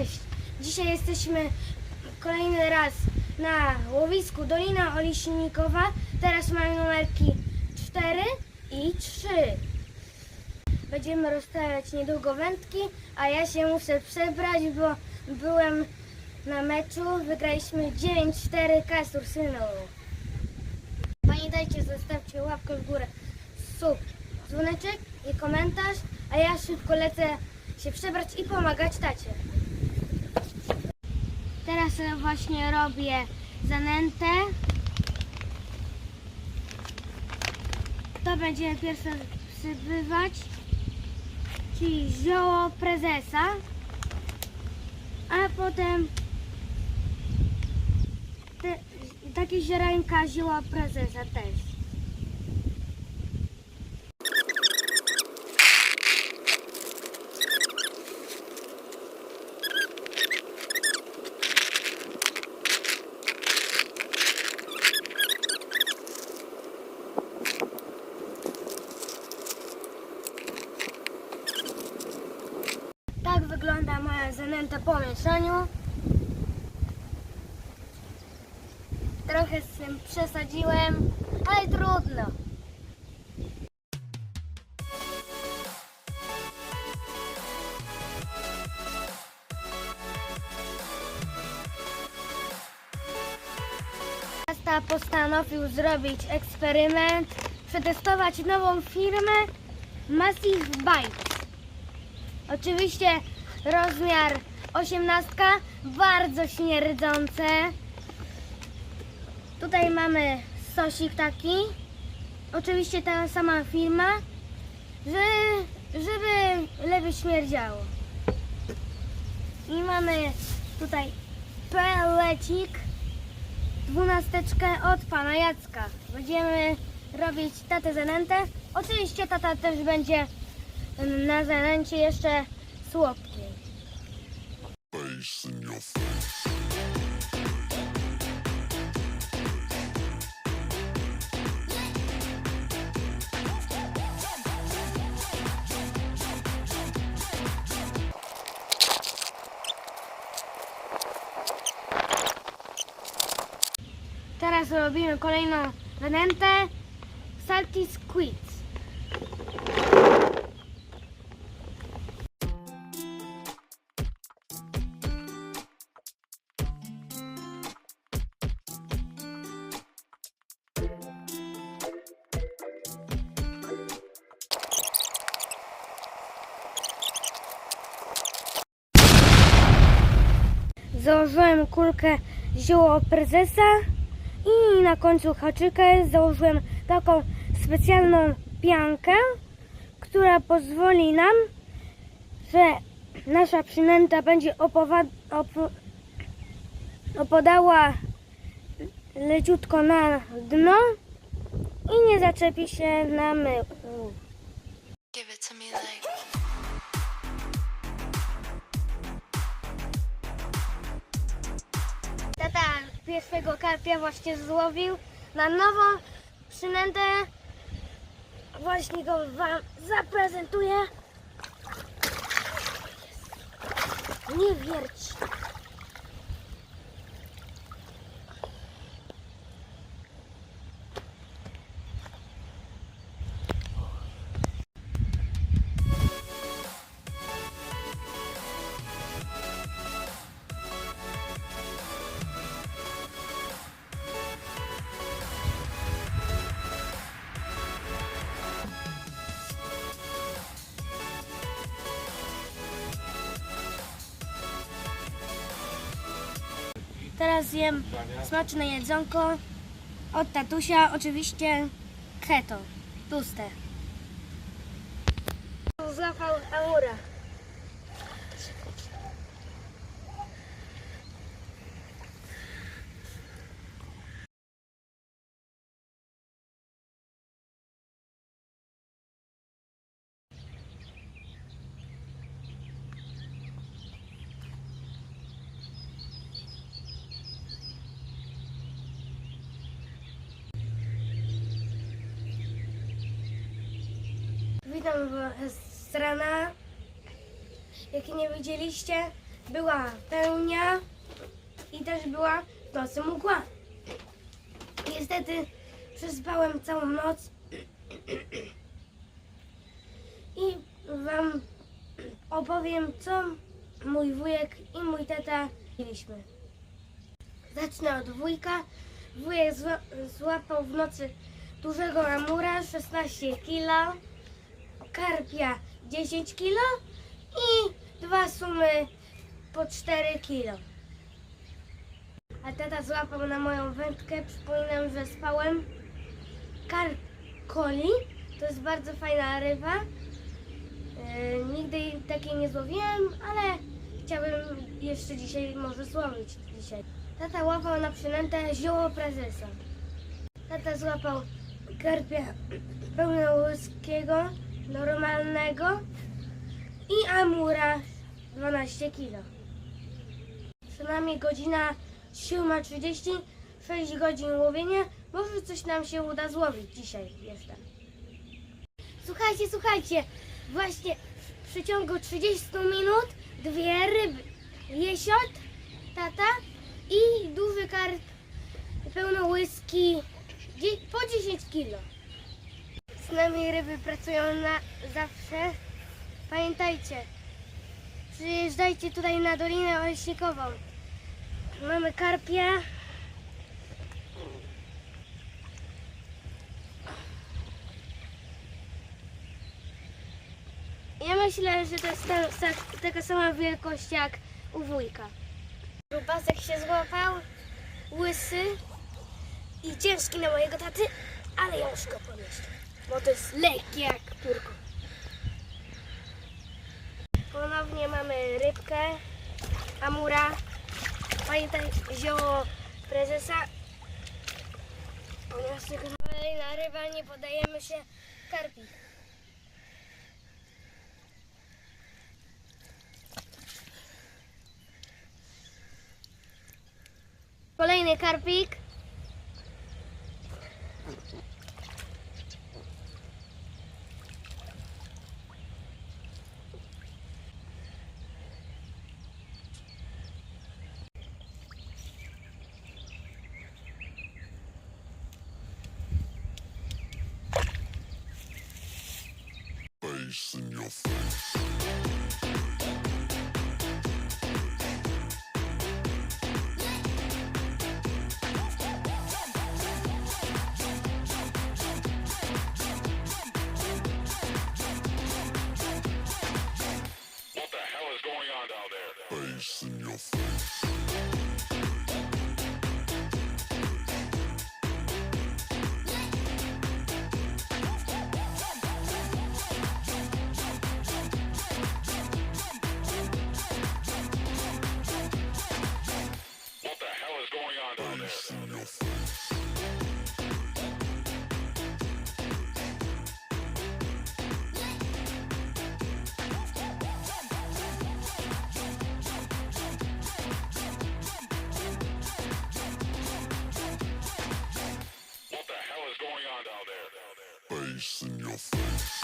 Cześć! Dzisiaj jesteśmy kolejny raz na łowisku Dolina Oliśnikowa. Teraz mamy numerki 4 i 3. Będziemy rozstawiać niedługo wędki, a ja się muszę przebrać, bo byłem na meczu. Wygraliśmy 9-4 Kasur Synu. Pamiętajcie, zostawcie łapkę w górę, sub, dzwoneczek i komentarz, a ja szybko lecę się przebrać i pomagać tacie. Teraz właśnie robię zanętę. To będziemy pierwsze wsypywać, czyli zioło prezesa, a potem te, takie ziarenka zioła prezesa też. Mieszaniu. Trochę z tym przesadziłem, ale trudno. Miasta postanowił zrobić eksperyment, przetestować nową firmę Massive Bites. Oczywiście rozmiar 18, bardzo śmierdzące. Tutaj mamy sosik taki. Oczywiście ta sama firma, że, żeby lepiej śmierdziało. I mamy tutaj pelecik, dwunasteczkę od pana Jacka. Będziemy robić tatę zanętę. Oczywiście tata też będzie na zanęcie jeszcze słodkiej. Teraz robimy kolejną zanętę Salty Squids. Założyłem kulkę zioło prezesa i na końcu haczykę założyłem taką specjalną piankę, która pozwoli nam, że nasza przynęta będzie opowa- op- opadała leciutko na dno i nie zaczepi się na myłu. Pierwszego karpia właśnie złowił na nową przynętę. Właśnie go Wam zaprezentuję. Nie wierć. Teraz jem smaczne jedzonko od tatusia, oczywiście keto, tłuste. Złapał Amura. Witam z rana. Jak nie widzieliście, była pełnia i też była w nocy mgła. Niestety przespałem całą noc i wam opowiem, co mój wujek i mój tata mieliśmy. Zacznę od wujka. Wujek zła, złapał w nocy dużego amura 16 kg, karpia 10 kg i dwa sumy po 4 kg. A tata złapał na moją wędkę, przypominam, że spałem karp coli. To jest bardzo fajna ryba. Yy, nigdy takiej nie złowiłem, ale chciałbym jeszcze dzisiaj może złowić dzisiaj. Tata łapał na przynętę zioło prezesa. Tata złapał karpia pełnołyskiego, normalnego i amura 12 kg. Przynajmniej godzina 7.30, 6 godzin łowienia. Może coś nam się uda złowić dzisiaj jeszcze. Słuchajcie, słuchajcie, właśnie w przeciągu 30 minut dwie ryby. Jesiot, tata i duży karp pełnołyski dzie- po 10 kilo. Z nami ryby pracują na zawsze. Pamiętajcie, przyjeżdżajcie tutaj na Dolinę Oleśnikową. Mamy karpia. Ja myślę, że to jest ta, ta, taka sama wielkość jak u wujka. Grubasek się złapał, łysy i ciężki na mojego taty, ale ja już go podniosę, bo to jest lekkie jak piórko. Ponownie mamy rybkę, amura, pamiętaj zioło prezesa. Poniosę go kolejna ryba, nie podajemy się karpi. Kolejny karpik. Peace. Face in your face.